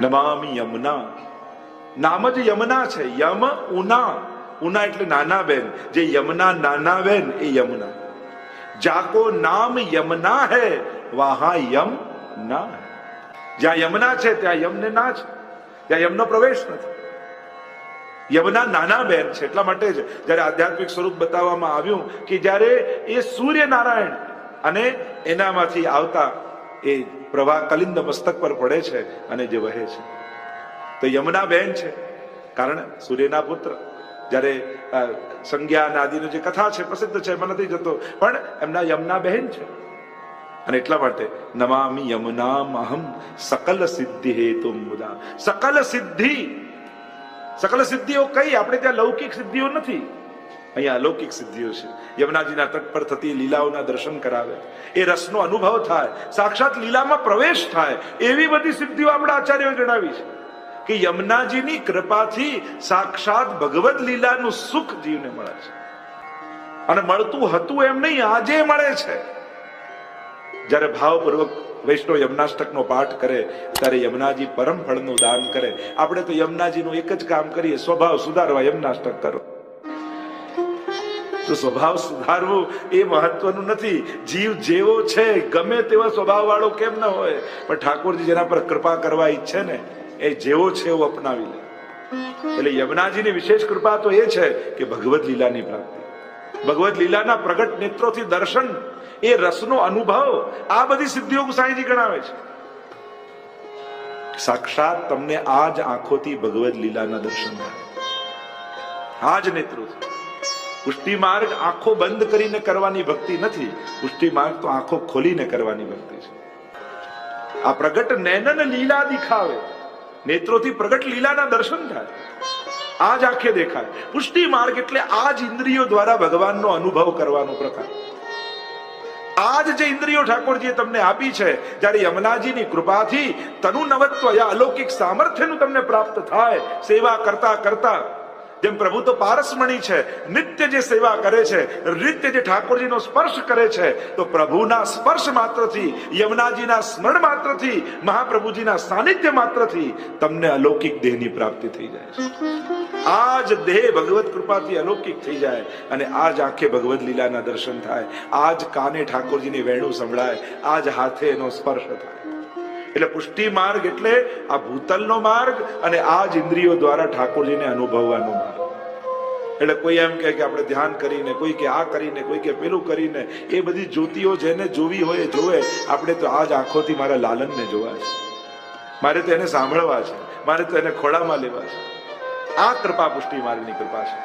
નમામિ યમુના. નામ જ યમુના છે. યમ, ઉના. ઉના એટલે નાના બેન. જે યમુના નાના બેન, એ યમુના. જાકો નામ યમુના હૈ, વહાં યમ ના જ્યાં યમુના છે, ત્યાં યમને ના છે. ત્યાં યમનો પ્રવેશ નથી. યમના નાના બેન છે, એટલા માટે જ જ્યારે આધ્યાત્મિક સ્વરૂપ બતાવવામાં આવ્યું કે જ્યારે એ સૂર્યનારાયણ અને એનામાંથી આવતા એ પ્રવાહ કલિંદ મસ્તક પર પડે છે અને જે વહે છે. તો યમુના બેન છે, કારણ સૂર્યના પુત્ર. જ્યારે સંજ્ઞા અને જે કથા છે, પ્રસિદ્ધ છે, એમાં નથી જતો. પણ એમના યમુના બહેન છે. અને એટલા માટે નમામી યમુના અહમ સકલ સિદ્ધિ હેતુ મુદા. સકલ સિદ્ધિ, સકલ સિદ્ધિઓ કઈ? આપણે ત્યાં લૌકિક સિદ્ધિઓ નથી. અહીંયા અલૌકિક સિદ્ધિઓ છે. યમુનાજીના તટ પર થતી લીલાઓના દર્શન કરાવે. એ રસનો અનુભવ થાય. સાક્ષાત લીલામાં પ્રવેશ થાય. એવી બધી સિદ્ધિઓ આપણા આચાર્યોએ જણાવી છે. કે યમુનાજીની કૃપાથી સાક્ષાત ભગવદ લીલાનું સુખ જીવને મળે છે. અને મળતું હતું એમ નહીં, આજે મળે છે. જ્યારે ભાવપૂર્વક વૈષ્ણવ યમનાષ્ટકનો પાઠ કરે, ત્યારે યમુનાજી પરમ ફળનું દાન કરે. આપણે તો યમુનાજીનું એક જ કામ કરીએ, સ્વભાવ સુધારવા યમનાષ્ટક કરો. તો સ્વભાવ સુધારવો એ મહત્વનું નથી. જીવ જેવો છે, ગમે તેવા સ્વભાવ વાળો કેમ ન હોય, પણ ઠાકોરજી જેના પર કૃપા કરવા ઈચ્છે ને, એ જેવો છે એવો અપનાવી લે. એટલે યમુનાજીની વિશેષ કૃપા તો એ છે કે ભગવત લીલાની પ્રાપ્તિ. ભગવત લીલાના પ્રગટ નેત્રોથી દર્શન, એ રસનો અનુભવ, આ બધી સિદ્ધિઓ ગુસાઈજી ગણાવે છે. સાક્ષાત તમને આ જ આંખોથી ભગવદ લીલાના દર્શન થાય. આ જ નેત્રોથી. પુષ્ટિ માર્ગ આંખો બંધ કરીને કરવાની ભક્તિ નથી. પુષ્ટિ માર્ગ તો આંખો ખોલીને કરવાની ભક્તિ છે. આ પ્રગટ નૈનન લીલા દિખાવે. નેત્રોથી પ્રગટ લીલાના દર્શન થાય. આ જ આંખે દેખાય. પુષ્ટિ માર્ગ એટલે આ જ ઇન્દ્રિયો દ્વારા ભગવાનનો અનુભવ કરવાનો પ્રકાર. આ જ ઇન્દ્રિયો ઠાકોરજીએ તમને આપી છે, જ્યારે યમુનાજીની કૃપાથી તનુ નવત્વ અલૌકિક સામર્થ્યનું તમને પ્રાપ્ત થાય, સેવા કરતા કરતા જેમ પ્રભુ તો પારસમણી છે, નિત્ય જે સેવા કરે છે, નિત્ય જે ઠાકોરજીનો સ્પર્શ કરે છે, તો પ્રભુના સ્પર્શ માત્રથી, યમુનાજીના સ્મરણ માત્રથી, મહાપ્રભુજીના સાનિધ્ય માત્રથી તમને અલૌકિક દેહની પ્રાપ્તિ થઈ જાય છે. આ જ દેહ ભગવત કૃપાથી અલૌકિક થઈ જાય અને આ જ આંખે ભગવત લીલાના દર્શન થાય. આ જ કાને ઠાકોરજીની વેણું સંભળાય. આ જ હાથે એનો સ્પર્શ થાય. એટલે પુષ્ટિ માર્ગ એટલે આ ભૂતલનો માર્ગ અને આ જ ઇન્દ્રિયો દ્વારા ઠાકોરજીને અનુભવવાનો માર્ગ. એટલે કોઈ એમ કે આપણે ધ્યાન કરીને, કોઈ કે આ કરીને, કોઈ કે પેલું કરીને, એ બધી જ્યોતિઓ જેને જોવી હોય જોવે. આપણે તો આ જ આંખોથી મારા લાલનને જોવા છે. મારે તો એને સાંભળવા છે. મારે તો એને ખોળામાં લેવા છે. આ કૃપા પુષ્ટિ માર્ગની કૃપા છે.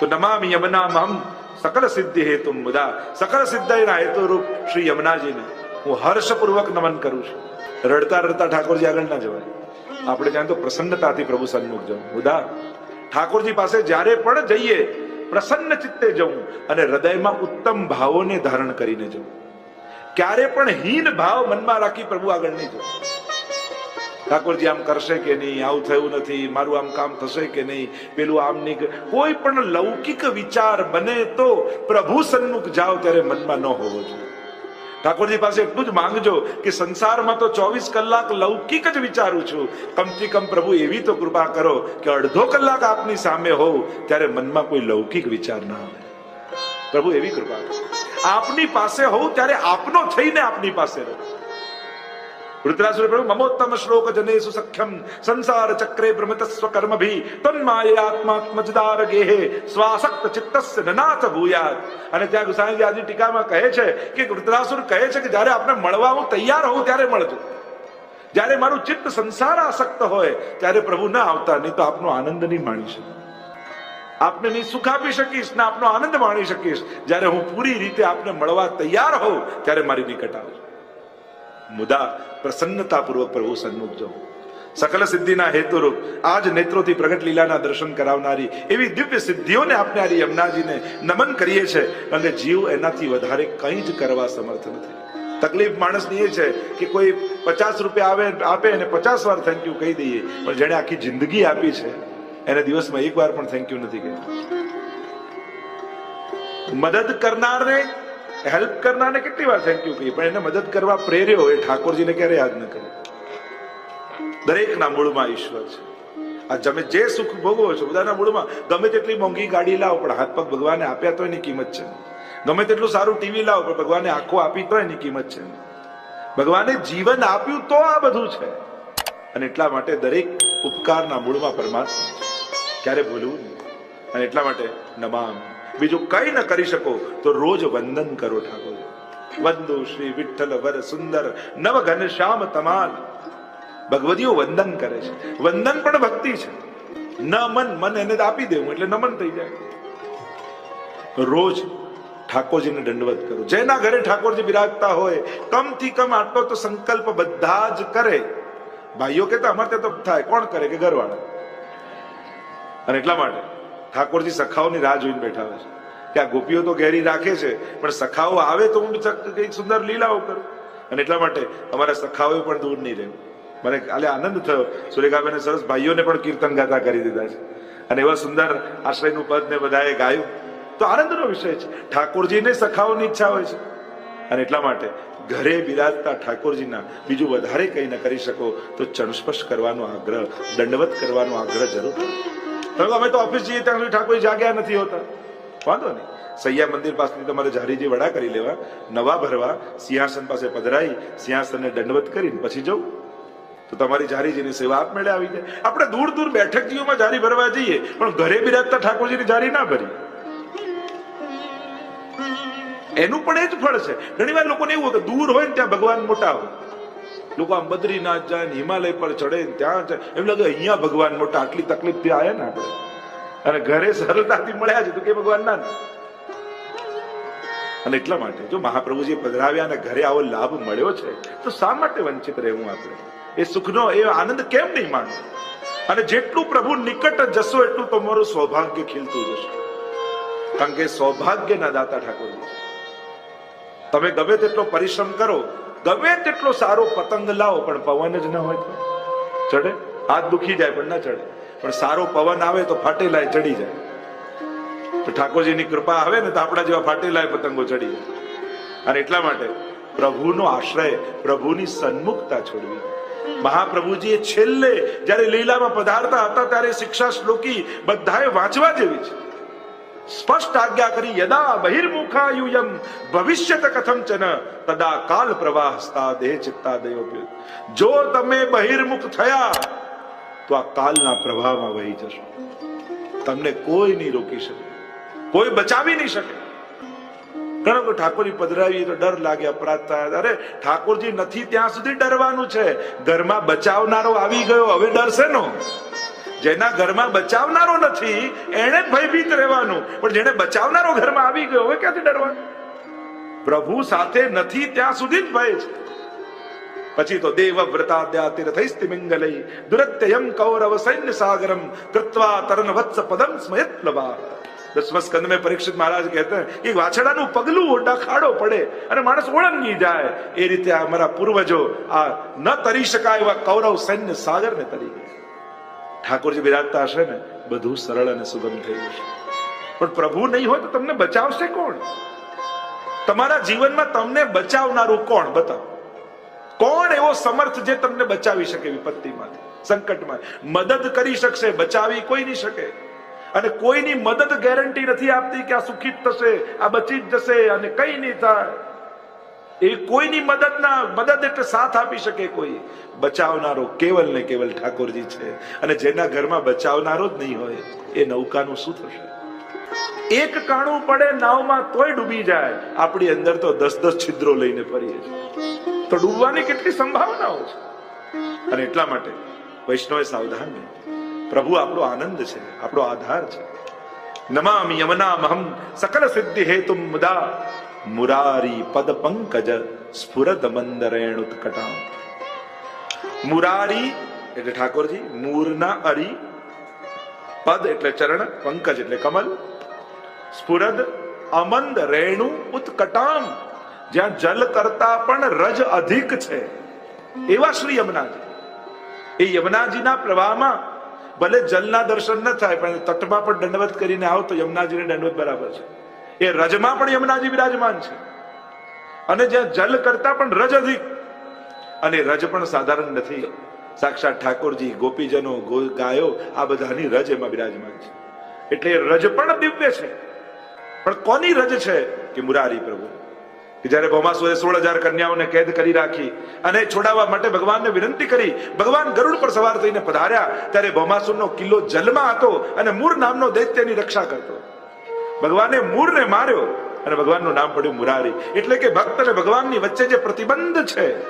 તો નમામિ યમનામ મહમ સકલ સિદ્ધિ હેતુ મુદા સકલ સિદ્ધિના હેતુ રૂપ શ્રી યમુનાજીને હું હર્ષપૂર્વક નમન કરું છું. રડતા રડતા ઠાકોરજી આગળ ના જવાય. આપણે ત્યાં તો પ્રસન્નતાથી પ્રભુ સન્મુખ જવું. મુદા ઠાકોરજી પાસે જ્યારે પણ જઈએ, પ્રસન્ન ચિત્તે જવું અને હૃદયમાં ઉત્તમ ભાવોને ધારણ કરીને જવું. ક્યારે પણ હીન ભાવ મનમાં રાખી પ્રભુ આગળ નહીં જવું. ઠાકોરજી આમ કરશે કે નહીં, આવું થયું નથી, મારું આમ કામ થશે કે નહીં, પેલું આમ નહીં કોઈ પણ લૌકિક વિચાર બને તો પ્રભુ સન્મુખ જાઓ ત્યારે મનમાં ન હોવો જોઈએ. ઠાકોરજી પાસે એટલું જ માંગજો કે સંસારમાં તો ચોવીસ કલાક લૌકિક જ વિચારું છું. કમથી કમ પ્રભુ એવી તો કૃપા કરો કે અડધો કલાક આપની સામે હોઉ ત્યારે મનમાં કોઈ લૌકિક વિચાર ના આવે. પ્રભુ એવી કૃપા આપની પાસે હોઉં ત્યારે આપનો થઈને આપની પાસે રહો. વૃદ્રાસુર પ્રભુ મમોત્તમ શ્લોક જનેસુ સખ્યમ સંસાર ચક્રે ભ્રમતસ્વ કર્મ ભી તન્માયાત્માત્મજદાર ગેહે સ્વાસક્ત ચિત્તસ્ય ભૂયાત અને ત્યાં ગુસાઈજી આજની ટીકામાં કહે છે કે વૃદ્રાસુર કહે છે કે જ્યારે આપણે મળવા હું તૈયાર હોઉં ત્યારે મળજો જ્યારે મારું ચિત્ત સંસાર આસક્ત હોય ત્યારે પ્રભુ ના આવતા નહીં તો આપનો આનંદ નહીં માણી શકે આપને નહીં સુખ આપી શકીશ ને આપનો આનંદ માણી શકીશ જ્યારે હું પૂરી રીતે આપને મળવા તૈયાર હોઉં ત્યારે મારી નિકટ આવજો મુદા પ્રસન્નતાપૂર્વક પ્રભુ સન્મુખ જો સકલ સિદ્ધિના હેતુરૂપ આજ નેત્રોથી પ્રગટ લીલાના દર્શન કરાવનારી એવી દિવ્ય સિદ્ધિઓને આપનારી આ યમુનાજીને નમન કરીએ છે અને જીવ એનાથી વધારે કંઈ જ કરવા સમર્થ નથી. તકલીફ માણસની એ છે કે કોઈ પચાસ રૂપિયા આવે, આપે અને પચાસ વાર થેન્ક યુ કહી દઈએ, પણ જેણે આખી જિંદગી આપી છે, એને દિવસમાં એક વાર પણ થેન્ક યુ નથી કહ્યું મદદ કરનારને હેલ્પ કરનારને કેટલી વાર થેન્ક યુ કહીએ, પણ એને મદદ કરવા પ્રેર્યો એ ઠાકોરજીને ક્યારે યાદ ન કરે. દરેકના મૂળમાં ઈશ્વર છે. આ તમે જે સુખ ભોગવો છો, બધાના મૂળમાં, ગમે તેટલી મોંઘી ગાડી લાવો, પણ હાથ પગ ભગવાને આપ્યા તો એની કિંમત છે. ગમે તેટલું સારું ટીવી લાવો, પણ ભગવાને આંખો આપી તો એની કિંમત છે. ભગવાને જીવન આપ્યું તો આ બધું છે. અને એટલા માટે દરેક ઉપકારના મૂળમાં પરમાત્મા ક્યારે ભૂલવું નહીં. અને એટલા માટે નમામ. બીજું કઈ ન કરી શકો, તો રોજ વંદન કરો ઠાકોર. વંદુ શ્રી વિઠ્ઠલ વર સુંદર નવ ઘન શ્યામ તમાલ. ભગવતીઓ વંદન કરે છે. વંદન પણ ભક્તિ છે. ન મન મન એને આપી દેવું, એટલે નમન થઈ જાય. રોજ ઠાકોરજીને દંડવત કરો. જેના ઘરે ઠાકોરજી બિરાજતા હોય, કમથી કમ આટલો તો સંકલ્પ બધા જ કરે. ભાઈઓ કહેતા, અમારે ત્યાં તો થાય, કોણ કરે? કે ઘરવાળા? અને એટલા માટે ઠાકોરજી સખાઓની રાહ જોઈને બેઠા હોય છે. કે આ ગોપીઓ તો ઘેરી રાખે છે, પણ સખાઓ આવે તો હું કંઈક સુંદર લીલાઓ કરું. અને એટલા માટે અમારા સખાઓ પણ દૂર નહીં રહેવું. મને કાલે આનંદ થયો. સુરેખાબેને સરસ ભાઈઓને પણ કીર્તન ગાતા કરી દીધા છે. અને એવા સુંદર આશ્રયનું પદ ને બધાએ ગાયું. તો આનંદનો વિષય છે. ઠાકોરજીને સખાઓની ઈચ્છા હોય છે. અને એટલા માટે ઘરે બિરાજતા ઠાકોરજીના બીજું વધારે કંઈ ન કરી શકો, તો ચણસ્પર્શ કરવાનો આગ્રહ, દંડવત કરવાનો આગ્રહ જરૂર. અમે તો ઓફિસ જઈએ ત્યાં સુધી ઠાકોરજી જાગ્યા નથી હોતા. વાંધો નહીં. સૈયા મંદિર પાસેથી તમારે જારીજી વડા કરી લેવા, નવા ભરવા, સિંહાસન પાસે પધરાઈ, સિંહાસનને દંડવત કરીને પછી જવું. તો તમારી જારીજીની સેવા આપમેળે આવી જાય. આપણે દૂર દૂર બેઠકજીઓમાં જારી ભરવા જઈએ, પણ ઘરે બિરાજતા ઠાકોરજીની જારી ના ભરી એનું પણ એ જ ફળ છે. ઘણી વાર લોકોને એવું હોય કે દૂર હોય ને ત્યાં ભગવાન મોટા હોય. લોકો આમ બદ્રીનાથ જાય ને હિમાલય પર ચડે ત્યાં જાય. એમ લાગે અહીંયા ભગવાન મોટા આટલી તકલીફથી આવ્યા ને આપણે. અને ઘરે સરળતાથી મળ્યા છે તો કે ભગવાન ના. અને એટલા માટે જો મહાપ્રભુજી પધરાવ્યા અને ઘરે આવો લાભ મળ્યો છે, તો શા માટે વંચિત રહેવું આપણે? એ સુખનો, એ આનંદ કેમ નહીં માનવો અને જેટલું પ્રભુ નિકટ જશો, એટલું તમારું સૌભાગ્ય ખીલતું જશે. કારણ કે સૌભાગ્યના દાતા ઠાકોર તમે ગમે તેટલો પરિશ્રમ કરો ગમે તેટલો સારો પતંગ લાવો, પણ પવન જ ન હોય. તો ચડે? હાથ દુખી જાય, પણ ના ચડે. પણ સારો પવન આવે તો ફાટેલાય ચડી જાય. તો ઠાકોરજીની કૃપા આવે ને તો આપણા જેવા ફાટેલાય પતંગો ચડી જાય. અને એટલા માટે પ્રભુનો આશ્રય, પ્રભુની સન્મુખતા છોડવી. મહાપ્રભુજીએ છેલ્લે જ્યારે લીલામાં પધારતા હતા, ત્યારે શિક્ષા શ્લોકી બધાએ વાંચવા જેવી છે. સ્પષ્ટ આજ્ઞા કરી, યદા બહિર્મુખાયુયમ ભવિષ્યત કથમ ચન, તદા કાલ પ્રવાહસ્તા દેહ ચિત્તા દેવ જો તમે બહિર્મુખ થયા, તો આ કાલના પ્રવાહમાં વહી જશો. તમને કોઈ નહીં રોકી શકે, કોઈ બચાવી નહીં શકે. ઘણો કે ઠાકોરજી પધરાવી તો ડર લાગે, અપરાધ થાય. અરે, ઠાકોરજી નથી ત્યાં સુધી ડરવાનું છે. ઘરમાં બચાવનારો આવી ગયો, હવે ડરશે નો? જેના ઘરમાં બચાવનારો નથી એને ભયભીત રહેવાનું. પણ જેને બચાવનારો ઘરમાં આવી ગયો હોય, ક્યાંથી ડરવાનું પ્રભુ સાથે નથી, ત્યાં સુધી જ ભય છે. પછી તો દેવ વ્રતાદ્યા તીર્થૈસ્તિમિંગલઈ દુરત્યયમ કૌરવ સૈન્ય સાગરમ કૃત્વા તરણ વત્સ પદમ સ્મયત લવા દસમા સ્કંદ મેં પરીક્ષિત મહારાજ કહેતા કે વાછડાનું પગલું ઓટા ખાડો પડે અને માણસ ઓળંગી જાય. એ રીતે અમારા પૂર્વજો આ ન તરી શકાય એવા કૌરવ સૈન્ય સાગર ને તરી ઠાકોરજી બિરાજતા હશે ને, બધું સરળ અને સુગમ થઈ જશે. પણ પ્રભુ નહીં હોય તો તમને બચાવશે કોણ? તમારા જીવનમાં તમને બચાવનારું કોણ? બતાવો. કોણ એવો સમર્થ જે તમને બચાવી શકે વિપત્તિમાંથી, સંકટમાં? મદદ કરી શકશે, બચાવી કોઈ નહીં શકે. અને કોઈની મદદ ગેરંટી નથી આપતી કે આ સુખી જ થશે, આ બચી જ જશે અને કઈ નહીં થાય. એ કોઈની મદદ ના મદદ એટલે સાથ આપી શકે કોઈ. બચાવનારો કેવલ ને કેવલ ઠાકોરજી છે. અને જેના ઘરમાં બચાવનારો જ નહીં હોય, એ નૌકાનું શું થશે? એક કાણું પડે, નાવમાં તોય ડૂબી જાય. આપણી અંદર તો દસ દસ છિદ્રો લઈને ફરીએ છીએ. તો ડૂબવાની કેટલી સંભાવનાઓ છે? અને એટલા માટે વૈષ્ણવે સાવધાન. પ્રભુ આપણો આનંદ છે, આપણો આધાર છે. નમામિ યમના મહમ સકલ સિદ્ધિ હેતુ મુદા. મુરારી પદ પંકજ સ્ફુરદ મંદરેણ ઉત્કટા મુરારી એટલે ઠાકોરજી, મૂરના અરી, પદ એટલે ચરણ, પંકજ એટલે કમલ, સ્ફુરદ અમંદ રેણુ ઉત્કટામ જ્યાં જલ કરતા પણ રજ અધિક છે. એવા શ્રી યમુનાજી. એ યમુનાજીના પ્રવાહમાં ભલે જલના દર્શન ન થાય, પણ તટમાં પણ દંડવત કરીને આવો તો યમુનાજીને દંડવત બરાબર છે. એ રજમાં પણ યમુનાજી બિરાજમાન છે. અને જ્યાં જલ કરતા પણ રજ અધિક. અને રજ પણ સાધારણ નથી. સાક્ષાત ઠાકોરજી, ગોપીજનો ગાયો, આ બધાની રજ એમાં બિરાજમાન છે. એટલે રજ પણ દિવ્ય છે. પણ કોની રજ છે? કે મુરારી પ્રભુ. કે જ્યારે ભૌમાસુરે સોળ હજાર કન્યાઓને કેદ કરી રાખી અને છોડાવવા માટે ભગવાનને વિનંતી કરી, ભગવાન ગરુડ પર સવાર થઈને પધાર્યા, ત્યારે ભૌમાસુરનો કિલ્લો જલમાં હતો અને મૂર નામનો દૈત્યની રક્ષા કરતો ભગવાને મૂરને માર્યો અને ભગવાનનું નામ પડ્યું મુરારી. એટલે કે ભક્ત અને ભગવાનની વચ્ચે જે પ્રતિબંધ છે,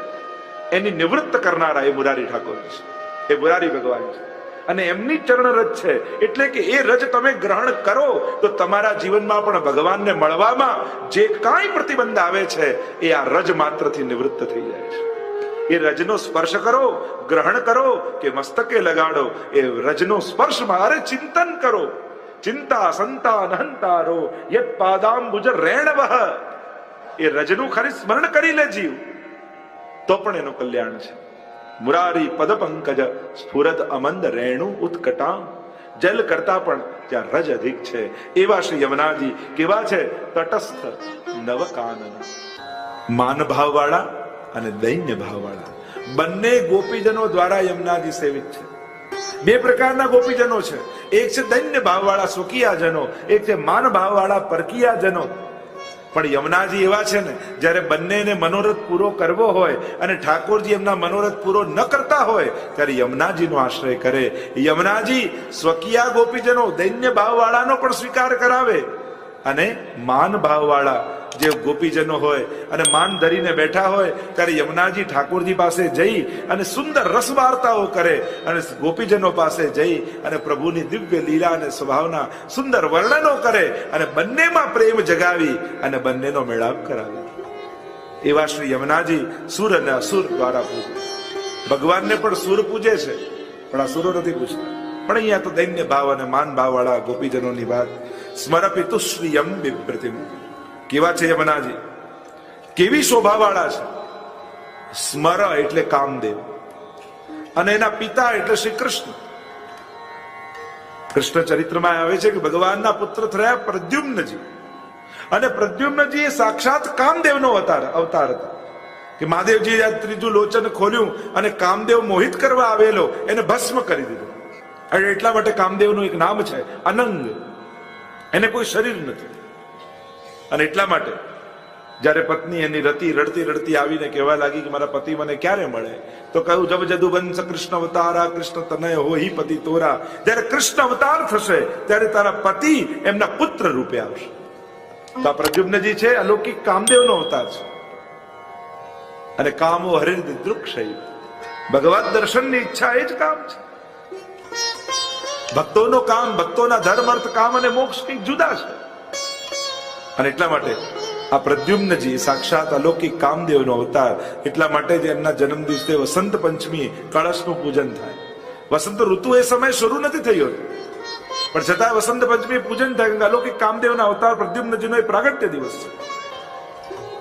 એની નિવૃત્ત કરનારા એ મુરારી ઠાકોર છે. એ મુરારી ભગવાન છે. અને એમની ચરણ રજ છે. એટલે કે એ રજ તમે ગ્રહણ કરો, તો તમારા જીવનમાં પણ ભગવાનને મળવામાં જે કાંઈ પ્રતિબંધ આવે છે, એ આ રજ માત્રથી નિવૃત્ત થઈ જાય છે. એ રજનો સ્પર્શ કરો, ગ્રહણ કરો, કે મસ્તકે લગાડો, એ રજનો સ્પર્શ મારે ચિંતન કરો. ચિંતા સંતા નહંતારો યત પાદાંબુજ રેણવહ એ રજનું ખાલી સ્મરણ કરી લે જીવ તો પણ એનું કલ્યાણ છે મુરારી પદ પંકજ જલ કરતા પણ જ્યાં રજ અધિક છે એવા શ્રી યમુનાજી કેવા છે તટસ્થ નવ કાનન માન ભાવવાળા અને દૈન્ય ભાવવાળા બંને ગોપીજનો દ્વારા યમુનાજી સેવિત છે બે પ્રકારના ગોપીજનો છે. એક છે દૈન્ય ભાવવાળા સ્વકીયાજનો એક છે માન ભાવવાળા પરકિયાજનો. પણ યમુનાજી એવા છે ને, જ્યારે બંનેને મનોરથ પૂરો કરવો હોય અને ઠાકોરજી એમના મનોરથ પૂરો ન કરતા હોય, ત્યારે યમુનાજીનો આશ્રય કરે. યમુનાજી સ્વકીયા ગોપીજનો દૈન્ય ભાવવાળાનો પણ સ્વીકાર કરાવે અને માન ભાવવાળા જે ગોપીજનો હોય અને માન ધરીને બેઠા હોય, ત્યારે યમુનાજી ઠાકોરજી પાસે જઈ અને સુંદર રસ વાર્તાઓ કરે અને ગોપીજનો પાસે જઈ અને પ્રભુની દિવ્ય લીલા અને સ્વભાવના સુંદર વર્ણનો કરે અને બંનેમાં પ્રેમ જગાવી અને બંનેનો મેળાપ કરાવે. એવા શ્રી યમુનાજી સુર અને અસુર દ્વારા પૂજે. ભગવાનને પણ સુર પૂજે છે, પણ અસુરો નથી પૂજતા પણ અહીંયા તો દૈન્ય ભાવ અને માન ભાવ વાળા ગોપીજનોની વાત. સ્મરપિતુ શ્રીયમ બિપ્રતિમ કેવા છે યમુનાજી? કેવી શોભાવાળા છે. સ્મર એટલે કામદેવ. અને એના પિતા એટલે શ્રી કૃષ્ણ. કૃષ્ણ ચરિત્રમાં આવે છે કે ભગવાનના પુત્ર થયા પ્રદ્યુમ્નજી. અને પ્રદ્યુમ્નજી એ સાક્ષાત કામદેવનો અવતાર અવતાર હતા. કે મહાદેવજી આ ત્રીજું લોચન ખોલ્યું અને કામદેવ મોહિત કરવા આવેલો, એને ભસ્મ કરી દીધો. અને એટલા માટે કામદેવનું એક નામ છે, અનંગ. એને કોઈ શરીર નથી. અને એટલા માટે, જ્યારે પત્ની એની રતી રડતી રડતી આવીને કહેવા લાગી કે મારા પતિ મને ક્યારે મળે, તો કહ્યું, જબ જદુ કૃષ્ણ અવતારા, કૃષ્ણ તનય હો હિ પતિ તોરા. જ્યારે કૃષ્ણ અવતાર થશે, ત્યારે તારા પતિ એમના પુત્ર રૂપે આવશે. તો પ્રદ્યુમ્નજી છે, અલૌકિક કામદેવનો અવતાર છે. અને કામો હરિદ દૃક્ષય. ભગવાન દર્શનની ઈચ્છા એ જ કામ છે. ભક્તોનો કામ ભક્તોના ધર્મ અર્થ કામ અને મોક્ષ કંઈક જુદા છે. અને એટલા માટે આ પ્રદ્યુમ્નજી સાક્ષાત અલૌકિક કામદેવનો અવતાર. એટલા માટે જ એમના જન્મ દિવસે વસંત પંચમી કળશનું પૂજન થાય. વસંત ઋતુ એ સમય શરૂ નથી થયો પણ છતાં વસંત પંચમી પૂજન થાય અલૌકિક કામદેવના અવતાર પ્રદ્યુમ્નજીનો એ પ્રાગટ્ય દિવસ છે.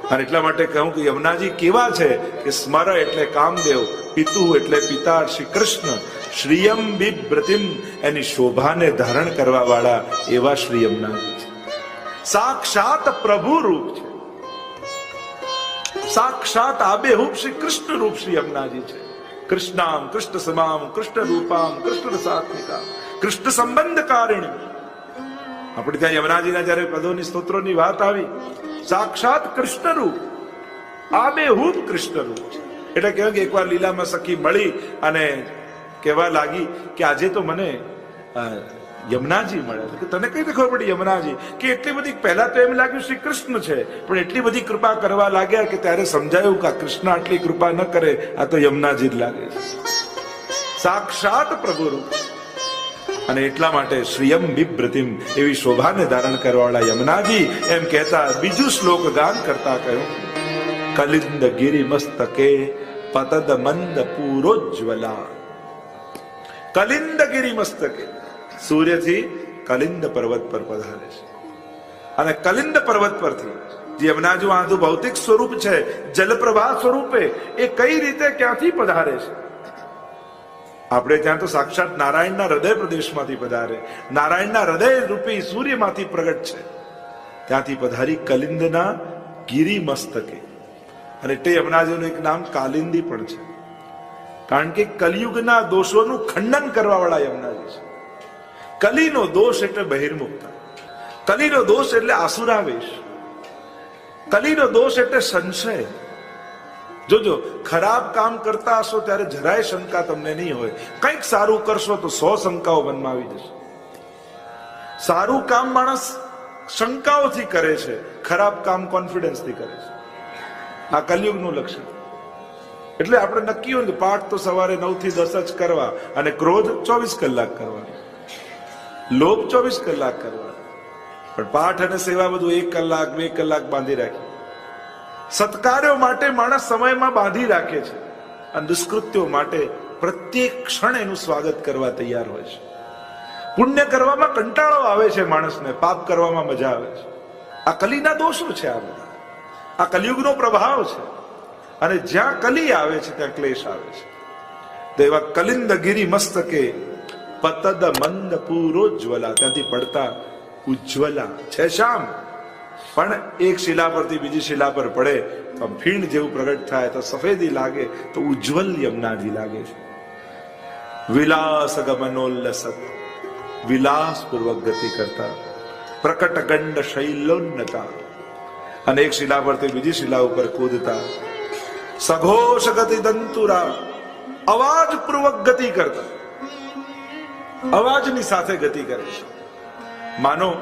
અને એટલા માટે કહું કે યમુનાજી કેવા છે કે સ્મર એટલે કામદેવ, પિતુ એટલે પિતા શ્રી કૃષ્ણ, શ્રીયમ બિબ્રતિમ એની શોભાને ધારણ કરવા વાળા એવા શ્રી યમુનાજી. સાક્ષાત પ્રભુ રૂપ છે. સાક્ષાત આબેહૂબ શ્રી કૃષ્ણ રૂપ શ્રી અમનાજી છે. કૃષ્ણામ કૃષ્ણ સમામ કૃષ્ણ રૂપામ કૃષ્ણ સાત્મિકા કૃષ્ણ સંબંધ કારિણી આપણે ત્યાં યમનાજીના જ્યારે પદોની સ્તોત્રોની વાત આવી, સાક્ષાત કૃષ્ણ રૂપ આબેહૂબ કૃષ્ણ રૂપ છે. એટલે કહેવાય કે એકવાર લીલામાં સખી મળી અને કહેવા લાગી કે આજે તો મને યમુનાજી મળે કે તને કઈ ખબર પડી યમુનાજી? કે એટલી બધી પહેલા તો એમ લાગ્યું શ્રી કૃષ્ણ છે, પણ એટલી બધી કૃપા કરવા લાગ્યા કે ત્યારે સમજાયું કે કૃષ્ણ આટલી કૃપા ન કરે, આ તો યમુનાજી જ લાગે છે. સાક્ષાત પ્રભુ રૂપ અને એટલા માટે શ્રીયમ બિબ્રતિમ એવી શોભાને ધારણ કરવાવાળા યમુનાજી એમ કહેતા બીજું શ્લોક ગાન કરતા કહ્યું. કલિંદ ગિરી મસ્તકે પતદ મંદ પૂરોજ્વલા કલિંદ ગિરી મસ્તકે. સૂર્યથી કલિંદ પર્વત પર પધારે છે. અને કલિંદ પર્વત પરથી જે યમુનાજી આધુ ભૌતિક સ્વરૂપ છે, જલપ્રવાહ સ્વરૂપે એ કઈ રીતે ક્યાંથી પધારે છે? આપણે ત્યાં તો સાક્ષાત નારાયણના હૃદય પ્રદેશમાંથી પધારે. નારાયણના હૃદય રૂપી સૂર્યમાંથી પ્રગટ છે. ત્યાંથી પધારી કલિંદના ગીરી મસ્તકે અને તે યમનાજીનું એક નામ કાલિંદી પણ છે. કારણ કે કલયુગના દોષોનું ખંડન કરવા વાળા યમુનાજી. કલીનો દોષ એટલે બહિર્મુખતા કલીનો દોષ એટલે આસુરાવેશ. કલીનો દોષ એટલે સંશય. જોજો, ખરાબ કામ કરતા હશો ત્યારે જરાય શંકા તમને નહીં હોય. કંઈક સારું કરશો તો સો શંકાઓ મનમાં આવી જશે. સારું કામ માણસ શંકાઓથી કરે છે, ખરાબ કામ કોન્ફિડન્સથી કરે છે. આ કલયુગનું લક્ષણ. એટલે આપણે નક્કી હોય કે પાઠ તો સવારે નવથી દસ જ કરવા અને ક્રોધ ચોવીસ કલાક કરવાનો. લોભ ચોવીસ કલાક કરવા. પણ પાઠ અને સેવા બધું એક કલાક, બે કલાક બાંધી રાખી. સત્કાર્યો માટે માણસ સમયમાં બાંધી રાખે છે. અને દુષ્કૃત્યો માટે પ્રત્યેક ક્ષણ એનું સ્વાગત કરવા તૈયાર હોય છે. પુણ્ય કરવામાં કંટાળો આવે છે માણસને, પાપ કરવામાં મજા આવે છે. આ કલીના દોષો છે આ બધા. આ કલિયુગનો પ્રભાવ છે. અને જ્યાં કલી આવે છે, ત્યાં ક્લેશ આવે છે. તો એવા કલિંદ ગિરી મસ્તકે પતદ મંદ પૂરો જ્વલા. ત્યાંથી પડતા ઉજ્જવલા. છે શામ પણ એક શિલા પરથી બીજી શિલા પર પડે તો ભીણ જેવું પ્રગટ થાય તો સફેદી લાગે, તો ઉજ્જવલ યમનાજી લાગે છે. વિલાસ ગમનોલ્લસત. વિલાસ પૂર્વક ગતિ કરતા. પ્રકટ ગંડ શૈલોન્નતા. અને એક શિલા પરથી બીજી શિલા ઉપર કૂદતા. સઘોષ ગતિ દંતુરા. અવાજ પૂર્વક ગતિ કરતા. અવાજની સાથે ગતિ કરે છે. માનો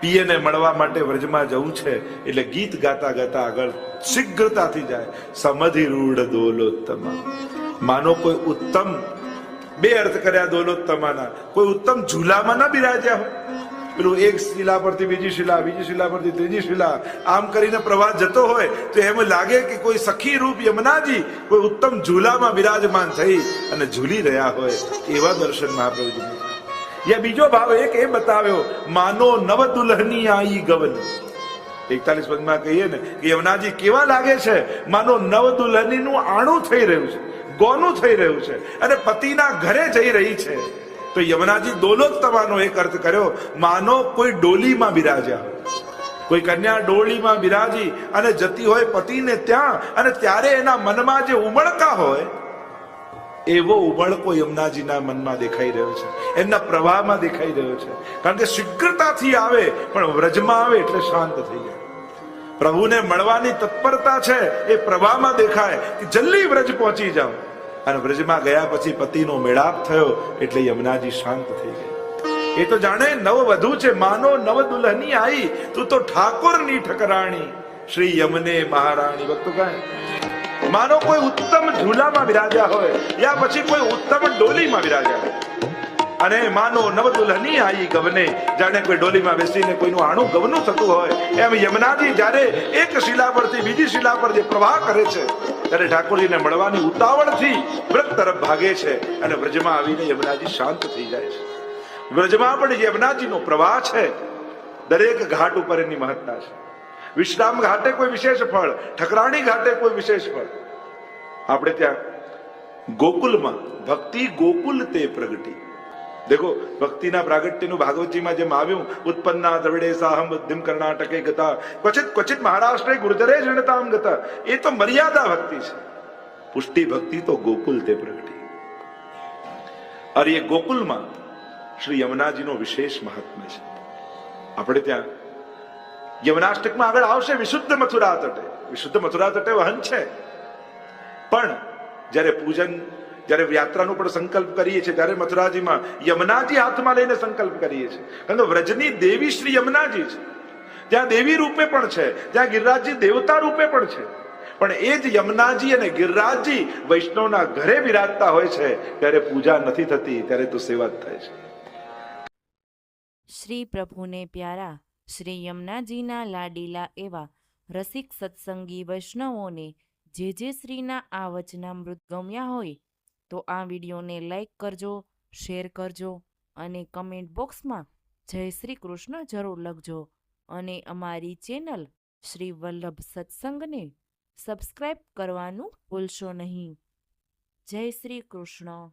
પિયને મળવા માટે વ્રજમાં જવું છે એટલે ગીત ગાતા ગાતા આગળ શીઘ્રતાથી જાય. સમધિ રૂઢ દોલોત્તમ. માનો કોઈ ઉત્તમ, બે અર્થ કર્યા દોલોત્તમાના. કોઈ ઉત્તમ ઝૂલામાં ના બિરાજ્યા હોય. પેલું એક શિલા પરથી બીજી શિલા બીજી શિલા પરથી ત્રીજી શિલા. આમ કરીને પ્રવાસ જતો હોય તો એમ લાગે કે કોઈ સખી રૂપ યમુનાજી કોઈ ઉત્તમ ઝૂલામાં બિરાજમાન થઈ અને ઝૂલી રહ્યા હોય એવા દર્શન મહાપ્રભુજી. યા બીજો ભાવ એક એ બતાવ્યો, માનો નવ દુલ્હની આઈ ગવન. એકતાલીસ પદમાં કહીએ ને કે યમુનાજી, કેવા લાગે છે? માનો નવ દુલ્હનીનું આણું થઈ રહ્યું છે, ગોનું થઈ રહ્યું છે અને પતિના ઘરે જઈ રહી છે. તો યમુનાજી દોલોત્તમાનો એક અર્થ કર્યો, માનો કોઈ ડોલીમાં બિરાજ્યા કોઈ કન્યા ડોલીમાં બિરાજી અને જતી હોય પતિને ત્યાં અને ત્યારે એના મનમાં જે ઉમળકા હોય, એવો ઉમળકો યમુનાજીના મનમાં દેખાઈ રહ્યો છે. એમના પ્રવાહમાં દેખાઈ રહ્યો છે. કારણ કે શીઘ્રતાથી આવે, પણ વ્રજમાં આવે એટલે શાંત થઈ જાય. પ્રભુને મળવાની તત્પરતા છે, એ પ્રવાહમાં દેખાય કે જલ્દી વ્રજ પહોંચી જાઓ. અને બ્રજમાં ગયા પછી પતિનો મેળાપ થયો એટલે યમુનાજી શાંત થઈ ગઈ. એ તો જાણે નવ વધુ છે, માનો નવ દુલ્હની આઈ, તું તો ઠાકોરની ઠકરાણી. શ્રી યમને મહારાણી ભક્તો કહે, માનો કોઈ ઉત્તમ ઝૂલામાં બિરાજ્યા હોય, યા પછી કોઈ ઉત્તમ ડોલીમાં બિરાજ્યા હોય. અને માનો નવ દુલ્હની આઈ ગવને, જાણે કોઈ ડોલીમાં બેસીને કોઈનું આણું ગવનું થતું હોય, એમ યમુનાજી જ્યારે એક શિલા પરથી બીજી શિલા પર જે પ્રવાહ કરે છે ત્યારે ઠાકોરજીને મળવાની ઉતાવળથી વ્રત તરફ ભાગે છે અને વ્રજમાં આવીને યમુનાજી શાંત થઈ જાય છે. વ્રજમાં પણ યમુનાજીનો પ્રવાહ છે, દરેક ઘાટ ઉપર એની મહત્તા છે. વિશ્રામ ઘાટે કોઈ વિશેષ ફળ, ઠકરાણી ઘાટે કોઈ વિશેષ ફળ. આપણે ત્યાં ગોકુલમાં ભક્તિ ગોકુલ તે પ્રગટી. દેખો ભક્તિના પ્રાગટ્યનું ભાગવતજીમાં જેમ આવ્યું ઉત્પન્ના દ્રવિડે સાહમ બુદ્ધિમ કર્ણાટકે ગતા ક્વચિત ક્વચિત મહારાષ્ટ્રે ગુર્જરે જણતામ ગતા એ તો મર્યાદા ભક્તિ છે પુષ્ટિ ભક્તિ તો ગોકુલ તે પ્રગટી અરે એ ગોકુલમાં શ્રી યમુનાજીનો વિશેષ મહાત્મ્ય છે આપણે ત્યાં યમનાષ્ટકમાં આગળ આવશે વિશુદ્ધ મથુરા તટે વિશુદ્ધ મથુરા તટે વહન છે પણ જ્યારે પૂજન જ્યારે યાત્રાનો પણ સંકલ્પ કરીએ છીએ, ત્યારે મથુરાજીમાં યમુનાજી હાથમાં લઈને સંકલ્પ કરીએ છીએ. કારણ કે વ્રજની દેવી શ્રી યમુનાજી છે. ત્યાં દેવી રૂપે પણ છે, ત્યાં ગિરિરાજજી દેવતા રૂપે પણ છે. પણ એ જ યમુનાજી અને ગિરિરાજજી વૈષ્ણવના ઘરે બિરાજતા હોય છે, ત્યારે પૂજા નથી થતી, ત્યારે તો સેવા થાય છે. શ્રી પ્રભુને પ્યારા, શ્રી યમુનાજીના લાડીલા એવા રસિક સત્સંગી વૈષ્ણવોને જે જે શ્રીના આ વચનામૃત ગમ્યા હોય તો આ વિડીયોને લાઈક કરજો, શેર કરજો અને કમેન્ટ બોક્સમાં જય શ્રી કૃષ્ણ જરૂર લખજો. અને અમારી ચેનલ શ્રી વલ્લભ સત્સંગને સબસ્ક્રાઈબ કરવાનું ભૂલશો નહીં. જય શ્રી કૃષ્ણ.